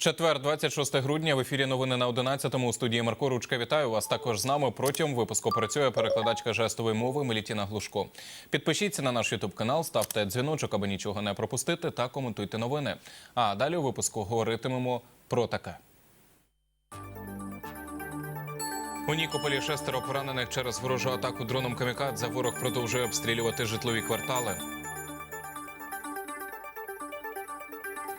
Четвер, 26 грудня. В ефірі новини на 11-му. У студії Марко Ручка. Вітаю вас. Також з нами протягом випуску працює перекладачка жестової мови Мелітіна Глушко. Підпишіться на наш Ютуб канал, ставте дзвіночок, аби нічого не пропустити, та коментуйте новини. А далі у випуску говоритимемо про таке. У Нікополі шестеро поранених через ворожу атаку дроном камікадзе. Ворог продовжує обстрілювати житлові квартали.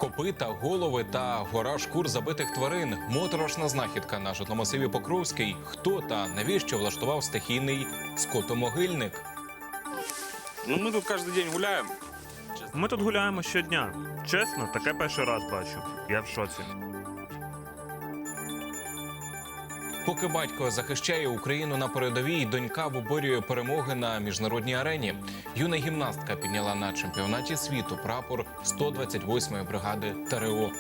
Копита, голови та гора шкур забитих тварин. Моторошна знахідка на житломасиві Покровський. Хто та навіщо влаштував стихійний скотомогильник? Ну, ми тут кожен день гуляємо. Ми тут гуляємо щодня. Чесно, таке перший раз бачу. Я в шоці. Поки батько захищає Україну на передовій, донька виборює перемоги на міжнародній арені. Юна гімнастка підняла на чемпіонаті світу прапор 128-ї бригади ТРО.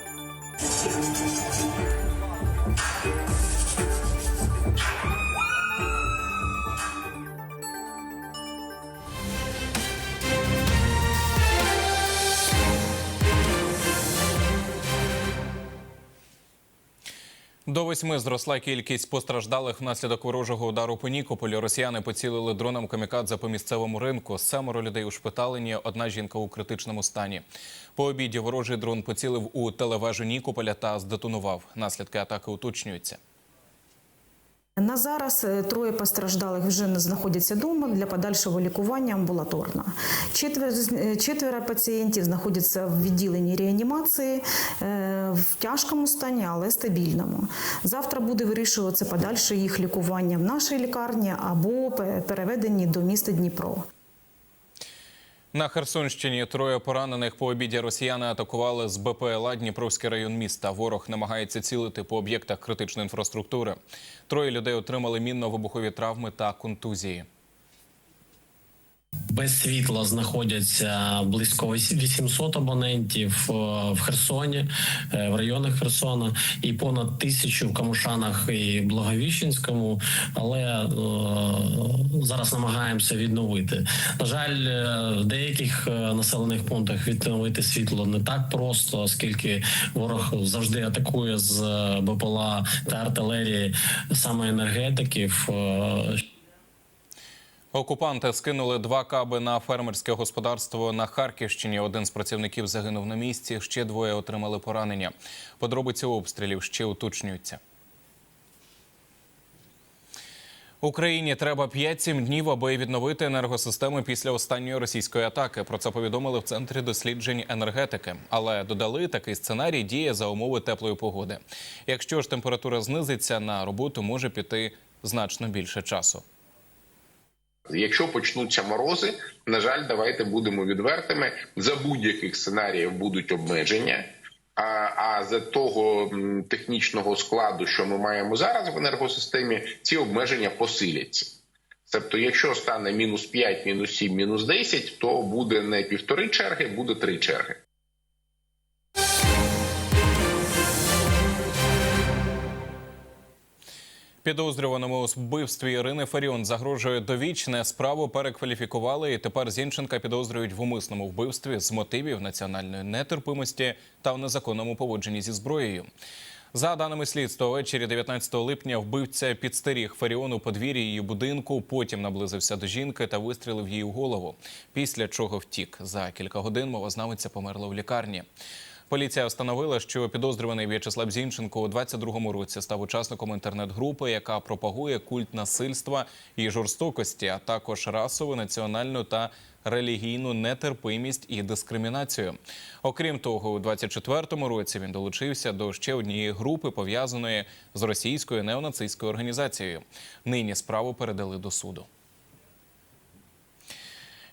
До восьми зросла кількість постраждалих внаслідок ворожого удару по Нікополі. Росіяни поцілили дроном камікадзе по місцевому ринку. Семеро людей у шпиталенні, одна жінка у критичному стані. По обіді ворожий дрон поцілив у телевежу Нікополя та здетонував. Наслідки атаки уточнюються. На зараз е, троє постраждалих вже знаходяться вдома для подальшого лікування амбулаторно. Четверо, е, четверо пацієнтів знаходяться в відділенні реанімації е, в тяжкому стані, але стабільному. Завтра буде вирішуватися подальше їх лікування в нашій лікарні або переведені до міста Дніпро. На Херсонщині троє поранених по обіді росіяни атакували з БПЛА Дніпровський район міста. Ворог намагається цілити по об'єктах критичної інфраструктури. Троє людей отримали мінно-вибухові травми та контузії. Без світла знаходяться близько 800 абонентів е, в Херсоні, е, в районах Херсона, і понад тисячу в Камушанах і Благовіщенському. Але е, зараз намагаємося відновити. На жаль, в деяких населених пунктах відновити світло не так просто, оскільки ворог завжди атакує з БПЛА та артилерії саме енергетиків. Окупанти скинули два каби на фермерське господарство на Харківщині. Один з працівників загинув на місці. Ще двоє отримали поранення. Подробиці обстрілів ще уточнюються. Україні треба 5-7 днів, аби відновити енергосистеми після останньої російської атаки. Про це повідомили в центрі досліджень енергетики. Але додали такий сценарій діє за умови теплої погоди. Якщо ж температура знизиться, на роботу може піти значно більше часу. Якщо почнуться морози, на жаль, давайте будемо відвертими. За будь-яких сценаріїв будуть обмеження. А, а за того технічного складу, що ми маємо зараз в енергосистемі, ці обмеження посиляться. Тобто, якщо стане мінус 5, мінус 7, мінус 10, то буде не півтори черги, буде три черги. Підозрюваному у вбивстві Ірини Фаріон загрожує довічне. Справу перекваліфікували і тепер Зінченка підозрюють в умисному вбивстві з мотивів національної нетерпимості та в незаконному поводженні зі зброєю. За даними слідства, ввечері 19 липня вбивця підстеріг у подвір'ї її будинку. Потім наблизився до жінки та вистрілив їй у голову. Після чого втік. За кілька годин мовознавиця померла в лікарні. Поліція встановила, що підозрюваний В'ячеслав Зінченко у 22-му році став учасником інтернет-групи, яка пропагує культ насильства і жорстокості, а також расову, національну та релігійну нетерпимість і дискримінацію. Окрім того, у 24-му році він долучився до ще однієї групи, пов'язаної з російською неонацистською організацією. Нині справу передали до суду.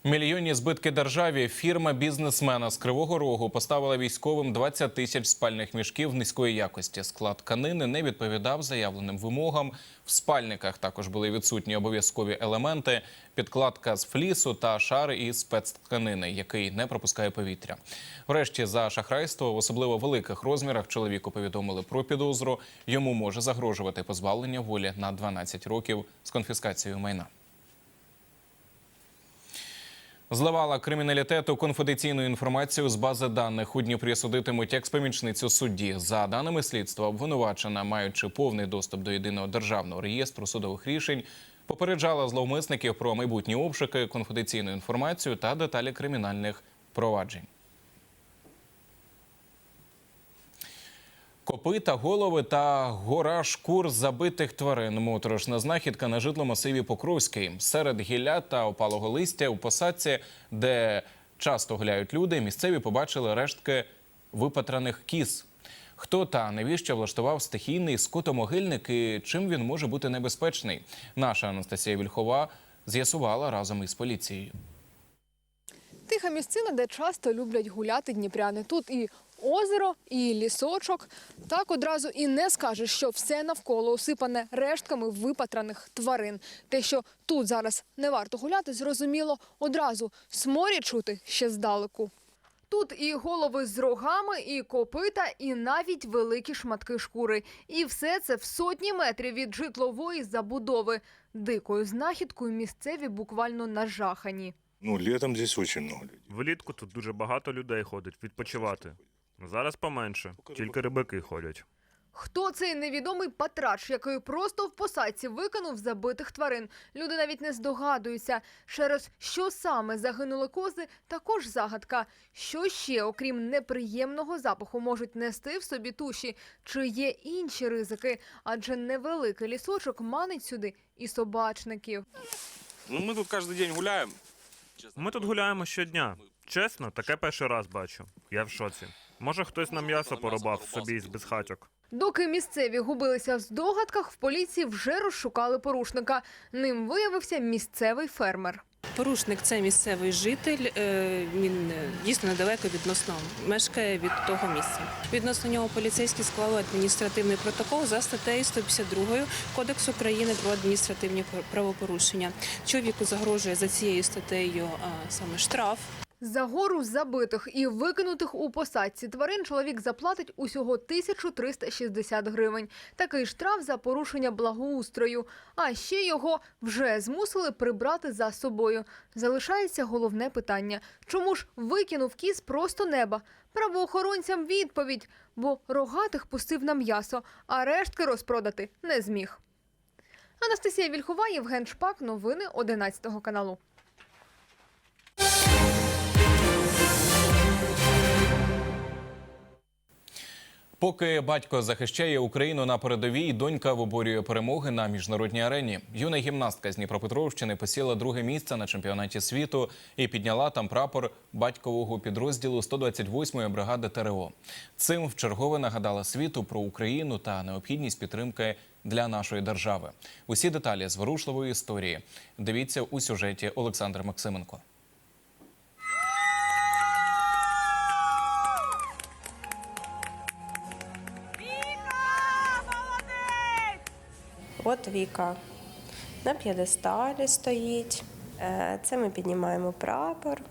Мільйонні збитки державі. Фірма бізнесмена з Кривого Рогу поставила військовим 20 тисяч спальних мішків низької якості. Склад тканини не відповідав заявленим вимогам. В спальниках також були відсутні обов'язкові елементи, підкладка з флісу та шар із спецтканини, який не пропускає повітря. Врешті за шахрайство в особливо великих розмірах чоловіку повідомили про підозру. Йому може загрожувати позбавлення волі на 12 років з конфіскацією майна. Зливала криміналітету конфіденційну інформацію з бази даних. У Дніпрі судитимуть експомічницю судді. За даними слідства, обвинувачена, маючи повний доступ до єдиного державного реєстру судових рішень, попереджала зловмисників про майбутні обшуки, конфіденційну інформацію та деталі кримінальних проваджень. Копита, голови та гора шкур забитих тварин. Моторошна знахідка на житломасиві Покровський. Серед гілля та опалого листя у посадці, де часто гуляють люди, місцеві побачили рештки випатраних кіз. Хто та навіщо влаштував стихійний скотомогильник і чим він може бути небезпечний? Наша Анастасія Вільхова з'ясувала разом із поліцією. Тиха місцина, де часто люблять гуляти дніпряни. Тут і озеро, і лісочок. Так одразу і не скажеш, що все навколо усипане рештками випатраних тварин. Те, що тут зараз не варто гуляти, зрозуміло одразу. Сморі чути ще здалеку. Тут і голови з рогами, і копита, і навіть великі шматки шкури. І все це в сотні метрів від житлової забудови. Дикою знахідкою місцеві буквально нажахані. Ну, летом здесь очень много людей. Влітку тут дуже багато людей ходить відпочивати. Зараз поменше, тільки рибаки ходять. Хто цей невідомий патрач, який просто в посадці викинув забитих тварин? Люди навіть не здогадуються. Через що саме загинули кози, також загадка. Що ще, окрім неприємного запаху, можуть нести в собі туші? Чи є інші ризики? Адже невеликий лісочок манить сюди і собачників. Ну, мы тут каждый день гуляем. Ми тут гуляємо щодня. Чесно, таке перший раз бачу. Я в шоці. Може, хтось на м'ясо порубав собі з безхатьок. Доки місцеві губилися в здогадках, в поліції вже розшукали порушника. Ним виявився місцевий фермер. Порушник це місцевий житель. е, Він е, дійсно недалеко відносно мешкає від того місця. Відносно нього поліцейські склали адміністративний протокол за статтею 152 Кодексу України про адміністративні правопорушення. Чоловіку загрожує за цією статтею саме штраф. За гору забитих і викинутих у посадці тварин чоловік заплатить усього 1360 гривень. Такий штраф за порушення благоустрою. А ще його вже змусили прибрати за собою. Залишається головне питання: чому ж викинув кіз просто неба? Правоохоронцям відповідь, бо рогатих пустив на м'ясо, а рештки розпродати не зміг. Анастасія Вільхова, Євген Шпак. Новини 11 каналу. Поки батько захищає Україну на передовій, донька виборює перемоги на міжнародній арені. Юна гімнастка з Дніпропетровщини посіла друге місце на чемпіонаті світу і підняла там прапор батькового підрозділу 128-ї бригади ТРО. Цим вчергове нагадала світу про Україну та необхідність підтримки для нашої держави. Усі деталі зворушливої історії дивіться у сюжеті Олександр Максименко. Віка на п'єдесталі стоїть. Е, Це ми піднімаємо прапор.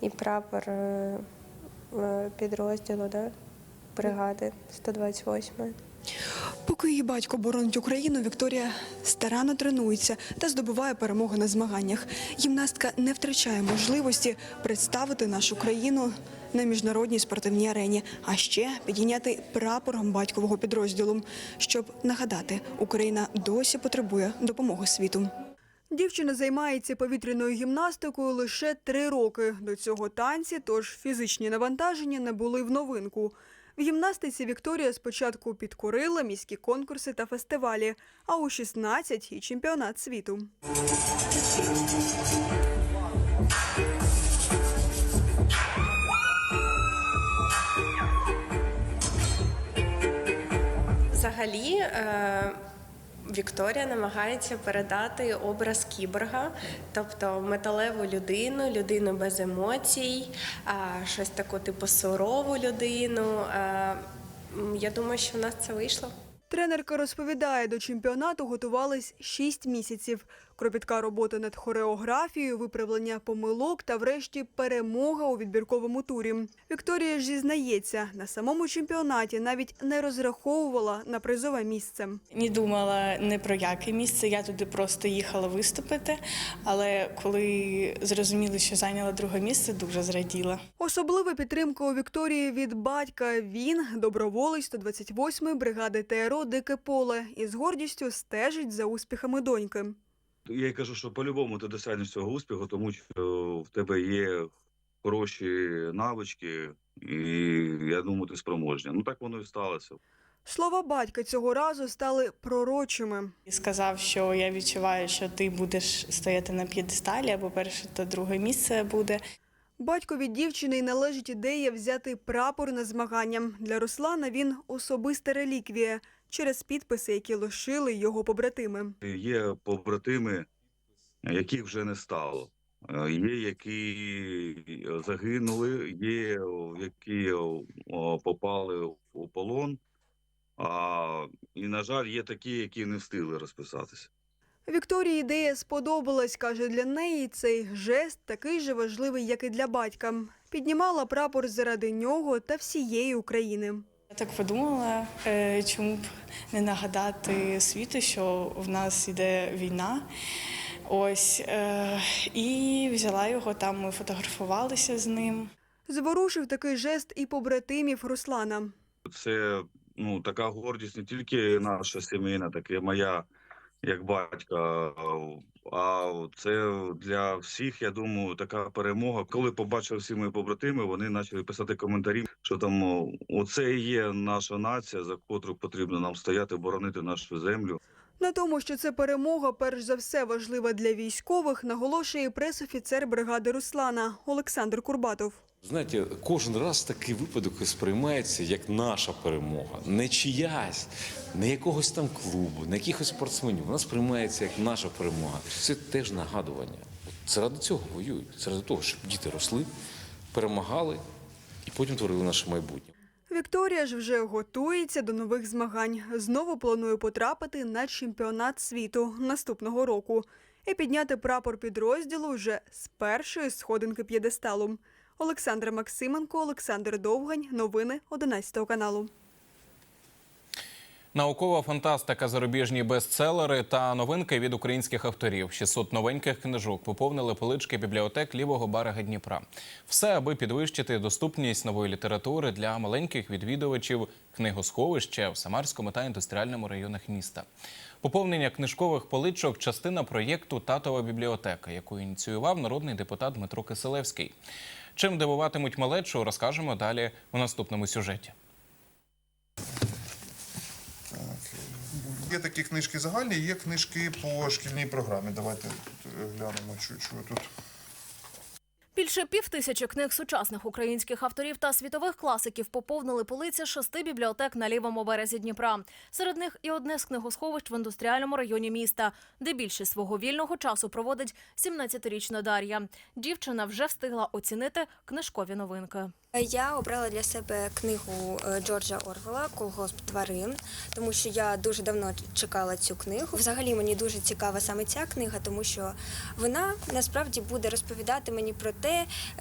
І прапор е, підрозділу да? бригади 128. Поки її батько боронить Україну, Вікторія старанно тренується та здобуває перемоги на змаганнях. Гімнастка не втрачає можливості представити нашу країну на міжнародній спортивній арені, а ще підійняти прапором батькового підрозділу, щоб нагадати, Україна досі потребує допомоги світу. Дівчина займається повітряною гімнастикою лише три роки. До цього танці, тож фізичні навантаження не були в новинку. В гімнастиці Вікторія спочатку підкорила міські конкурси та фестивалі, а у 16 – і чемпіонат світу. Взагалі, е, Вікторія намагається передати образ кіборга, тобто металеву людину, людину без емоцій, а, щось таку типу сурову людину. Е, Я думаю, що в нас це вийшло. Тренерка розповідає, до чемпіонату готувались 6 місяців. Кропітка робота над хореографією, виправлення помилок та, врешті, перемога у відбірковому турі. Вікторія ж зізнається, на самому чемпіонаті навіть не розраховувала на призове місце. Не думала не про яке місце. Я туди просто їхала виступити. Але коли зрозуміли, що зайняла друге місце, дуже зраділа. Особлива підтримка у Вікторії від батька. Він доброволець 128-ї бригади ТРО Дике поле і з гордістю стежить за успіхами доньки. Я їй кажу, що по-любому ти досягнеш цього успіху, тому що в тебе є хороші навички, і я думаю, ти спроможня. Ну так воно і сталося. Слова батька цього разу стали пророчими. І сказав, що я відчуваю, що ти будеш стояти на п'єдесталі, або перше, то друге місце буде. Батькові дівчини й належить ідея взяти прапор на змагання. Для Руслана він особиста реліквія через підписи, які лишили його побратими. Є побратими, яких вже не стало. Е, Є, які загинули, є, які попали у полон. А, і, на жаль, є такі, які не встигли розписатися. Вікторії ідея сподобалась, каже, для неї цей жест такий же важливий, як і для батька. Піднімала прапор заради нього та всієї України. Я так подумала, е, чому б не нагадати світу, що в нас іде війна. Ось е, і взяла його там. Ми фотографувалися з ним. Зворушив такий жест і побратимів Руслана. Це ну, така гордість не тільки наша сімейна, так і моя як батька. А це для всіх, я думаю, така перемога. Коли побачив всі мої побратими, вони почали писати коментарі, що там оце і є наша нація, за котру потрібно нам стояти, боронити нашу землю. На тому, що це перемога, перш за все важлива для військових, наголошує пресофіцер бригади Руслана Олександр Курбатов. Знаєте, кожен раз такий випадок сприймається як наша перемога, не чиясь, не якогось там клубу, не якихось спортсменів. Вона сприймається як наша перемога. Це теж нагадування. От заради цього воюють, заради того, щоб діти росли, перемагали і потім творили наше майбутнє. Вікторія ж вже готується до нових змагань. Знову планує потрапити на чемпіонат світу наступного року і підняти прапор підрозділу вже з першої сходинки п'єдесталу. Олександра Максименко, Олександр Довгань. Новини 11 каналу. Наукова фантастика, зарубіжні бестселери та новинки від українських авторів. 600 новеньких книжок поповнили полички бібліотек лівого берега Дніпра. Все, аби підвищити доступність нової літератури для маленьких відвідувачів книгосховища в Самарському та індустріальному районах міста. Поповнення книжкових поличок частина проєкту Татова бібліотека, яку ініціював народний депутат Дмитро Киселевський. Чим дивуватимуть малечу, розкажемо далі у наступному сюжеті. Є такі книжки загальні, є книжки по шкільній програмі. Давайте е, глянемо, що тут. Більше півтисячі книг сучасних українських авторів та світових класиків поповнили полиці шести бібліотек на лівому березі Дніпра. Серед них і одне з книгосховищ в індустріальному районі міста, де більше свого вільного часу проводить 17-річна Дар'я. Дівчина вже встигла оцінити книжкові новинки. Я обрала для себе книгу е, Джорджа Орвела Колгосп тварин, тому що я дуже давно чекала цю книгу. Взагалі мені дуже цікава саме ця книга, тому що вона насправді буде розповідати мені про те,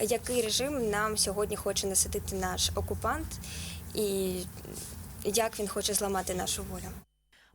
який режим нам сьогодні хоче насадити наш окупант і як він хоче зламати нашу волю.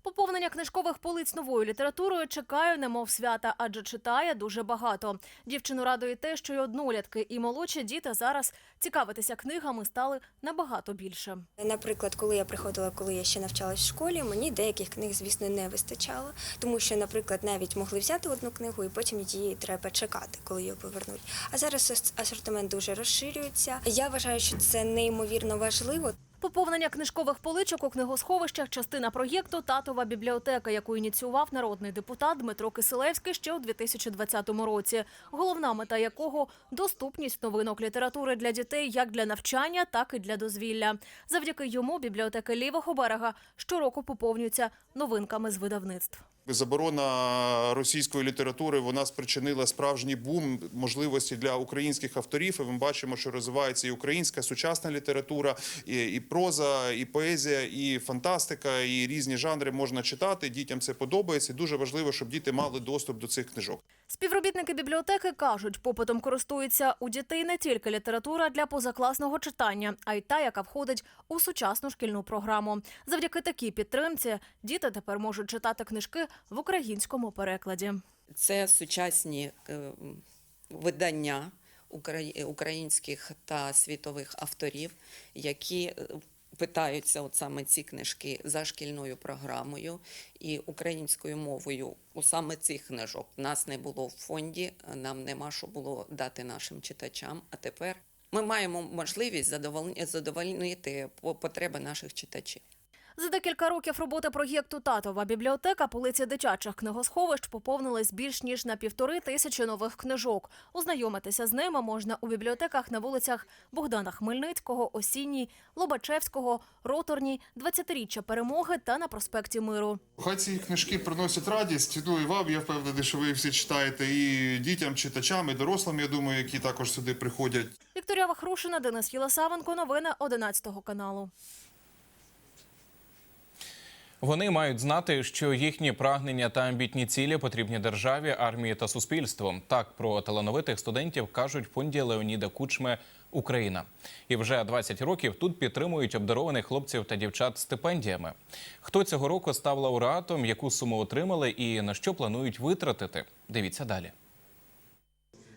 Поповнення книжкових полиць новою літературою чекаю, немов свята, адже читає дуже багато. Дівчину радує те, що й однолітки, і молодші діти зараз цікавитися книгами стали набагато більше. Наприклад, коли я приходила, коли я ще навчалась в школі, мені деяких книг, звісно, не вистачало, тому що, наприклад, навіть могли взяти одну книгу і потім її треба чекати, коли її повернуть. А зараз асортимент дуже розширюється. Я вважаю, що це неймовірно важливо. Поповнення книжкових поличок у книгосховищах частина проєкту Татова бібліотека, яку ініціював народний депутат Дмитро Киселевський ще у 2020 році. Головна мета якого доступність новинок літератури для дітей як для навчання, так і для дозвілля. Завдяки йому бібліотеки лівого берега щороку поповнюються новинками з видавництв. Заборона російської літератури вона спричинила справжній бум можливості для українських авторів. І ми бачимо, що розвивається і українська сучасна література, і, і проза, і поезія, і фантастика, і різні жанри можна читати. Дітям це подобається. Дуже важливо, щоб діти мали доступ до цих книжок. Співробітники бібліотеки кажуть, попитом користується у дітей не тільки література для позакласного читання, а й та, яка входить у сучасну шкільну програму. Завдяки такій підтримці діти тепер можуть читати книжки в українському перекладі. Це сучасні е, видання украї- українських та світових авторів, які е, питаються от саме ці книжки за шкільною програмою і українською мовою. У саме цих книжок нас не було в фонді, нам нема що було дати нашим читачам. А тепер ми маємо можливість задовольни- задовольнити по- потреби наших читачів. За декілька років роботи проєкту Татова бібліотека полиці дитячих книгосховищ поповнились більш ніж на півтори тисячі нових книжок. Ознайомитися з ними можна у бібліотеках на вулицях Богдана Хмельницького, Осінній, Лобачевського, Роторній, 20-річчя перемоги та на проспекті Миру. Хай ці книжки приносять радість. Ну і вам я впевнений, що ви всі читаєте і дітям, читачам, і дорослим. Я думаю, які також сюди приходять. Вікторія Вахрушина, Денис Єлисавенко. Новини 11 каналу. Вони мають знати, що їхні прагнення та амбітні цілі потрібні державі, армії та суспільству. Так про талановитих студентів кажуть фонді Леоніда Кучми Україна. І вже 20 років тут підтримують обдарованих хлопців та дівчат стипендіями. Хто цього року став лауреатом, яку суму отримали і на що планують витратити? Дивіться далі.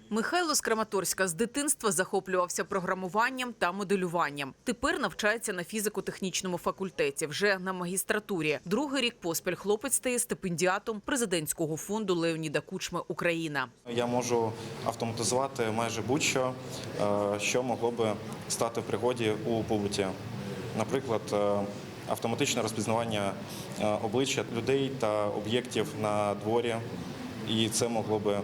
Михайло з Краматорська з дитинства захоплювався програмуванням та моделюванням. Тепер навчається на фізико-технічному факультеті, вже на магістратурі. Другий рік поспіль хлопець стає стипендіатом президентського фонду Леоніда Кучми Україна. Я можу автоматизувати майже будь-що, е, що могло би стати в пригоді у побуті. Наприклад, е, автоматичне розпізнавання е, обличчя людей та об'єктів на дворі, і це могло би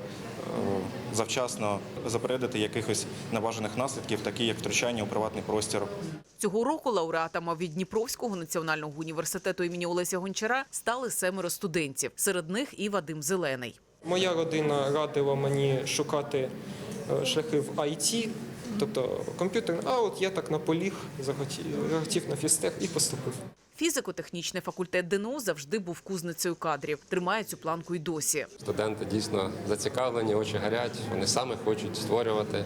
завчасно запередити якихось небажаних наслідків, такі як втручання у приватний простір. Цього року лауреатами від Дніпровського національного університету імені Олеся Гончара стали семеро студентів. Серед них і Вадим Зелений. Моя родина радила мені шукати е, шляхи в IT, тобто комп'ютер. А от я так наполіг, захотів, захотів на фізтех і поступив. Фізико-технічний факультет ДНУ завжди був кузницею кадрів. Тримає цю планку й досі. Студенти дійсно зацікавлені, очі гарять. Вони саме хочуть створювати,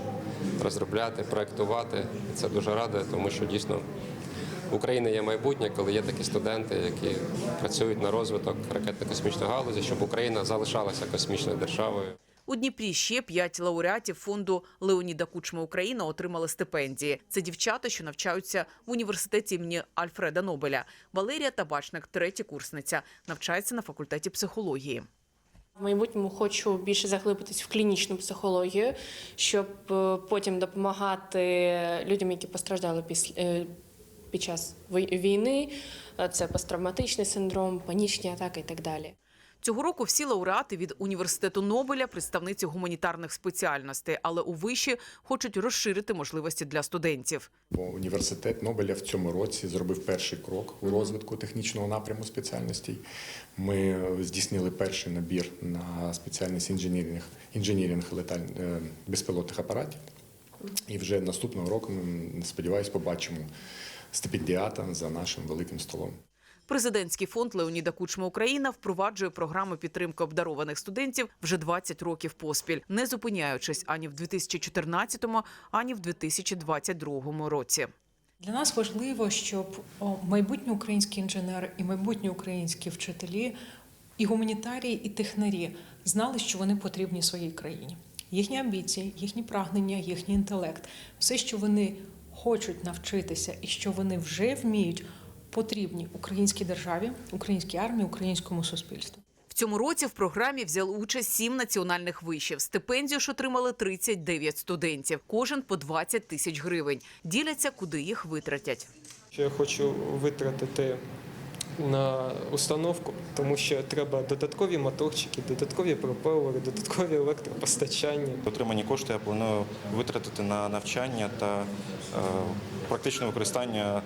розробляти, проектувати. Це дуже радує, тому що дійсно в Україні є майбутнє, коли є такі студенти, які працюють на розвиток ракетно-космічної галузі, щоб Україна залишалася космічною державою. У Дніпрі ще п'ять лауреатів фонду Леоніда Кучма Україна отримали стипендії. Це дівчата, що навчаються в університеті імені Альфреда Нобеля. Валерія Табачник, третя курсниця, навчається на факультеті психології. В майбутньому хочу більше заглибитись в клінічну психологію, щоб е, потім допомагати людям, які постраждали після. е, Під час війни це посттравматичний синдром, панічні атаки і так далі. Цього року всі лауреати від університету Нобеля представниці гуманітарних спеціальностей, але у виші хочуть розширити можливості для студентів. Бо університет Нобеля в цьому році зробив перший крок у розвитку технічного напряму спеціальностей. Ми здійснили перший набір на спеціальність інженірінг, інженірінг леталь, е, безпілотних апаратів. І вже наступного року ми сподіваюся побачимо стипендіата за нашим великим столом. Президентський фонд Леоніда Кучма Україна впроваджує програми підтримки обдарованих студентів вже 20 років поспіль, не зупиняючись ані в 2014, ані в 2022 році. Для нас важливо, щоб майбутні українські інженери і майбутні українські вчителі, і гуманітарії, і технарі знали, що вони потрібні своїй країні. Їхні амбіції, їхні прагнення, їхній інтелект, все, що вони хочуть навчитися і що вони вже вміють, потрібні українській державі, українській армії, українському суспільству. В цьому році в програмі взяли участь сім національних вишів. Стипендію ж отримали 39 студентів. Кожен по 20 тисяч гривень. Діляться, куди їх витратять. Що я хочу витратити на установку, тому що треба додаткові моторчики, додаткові пропелери, додаткові електропостачання. Отримані кошти я планую витратити на навчання та е, практичне використання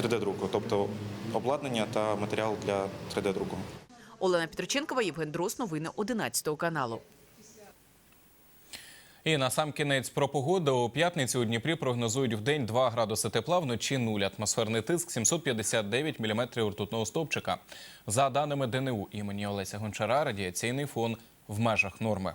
3D-друку, тобто обладнання та матеріал для 3D-друку. Олена Петроченкова, Євген Дрос. Новини 11 каналу. І на сам кінець про погоду у п'ятницю у Дніпрі прогнозують в день 2 градуси тепла, вночі 0. Атмосферний тиск 759 міліметрів ртутного стовпчика. За даними ДНУ імені Олеся Гончара, радіаційний фон в межах норми.